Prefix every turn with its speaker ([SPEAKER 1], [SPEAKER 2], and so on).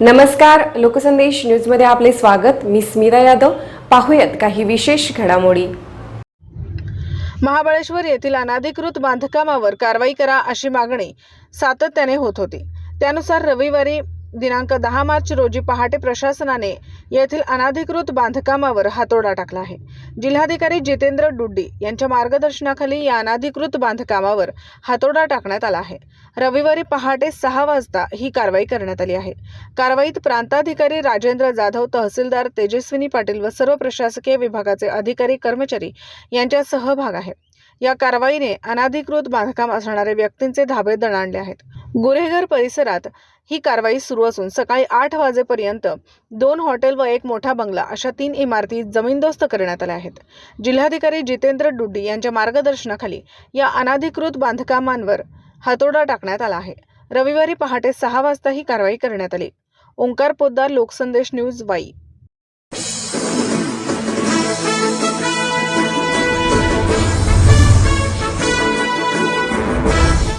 [SPEAKER 1] नमस्कार लोकसंदेश न्यूजमध्ये आपले स्वागत. मी स्मिता यादव. पाहूयात काही विशेष घडामोडी.
[SPEAKER 2] महाबळेश्वर येथील अनाधिकृत बांधकामावर कारवाई करा अशी मागणी सातत्याने होत होती. त्यानुसार रविवारी दिनांक दहा मार्च रोजी पहाटे प्रशासनाने येथील अनाधिकृत बांधकामावर हातोडा टाकला आहे. जिल्हाधिकारी जितेंद्र डुड्डी यांच्या मार्गदर्शनाखाली या अनाधिकृत बांधकामावर हातोडा टाकण्यात आला आहे. रविवारी पहाटे सहा वाजता ही कारवाई करण्यात आली आहे. कारवाईत प्रांताधिकारी राजेंद्र जाधव तहसीलदार तेजस्विनी पाटील व सर्व प्रशासकीय विभागाचे अधिकारी कर्मचारी यांचा सहभाग आहे या कारवाईने अनाधिकृत बांधकाम असणाऱ्या व्यक्तींचे धाबे दणाणले आहेत. गुन्हेगार परिसरात ही कारवाई सुरू असून सकाळी आठ वाजेपर्यंत दोन हॉटेल व एक मोठा बंगला अशा तीन इमारती जमीनदोस्त करण्यात आल्या आहेत. जिल्हाधिकारी जितेंद्र डुड्डी यांच्या मार्गदर्शनाखाली या अनाधिकृत बांधकामांवर हातोडा टाकण्यात आला आहे. रविवारी पहाटे सहा वाजता ही कारवाई करण्यात आली. ओंकार पोद्दार लोकसंदेश न्यूज वाई.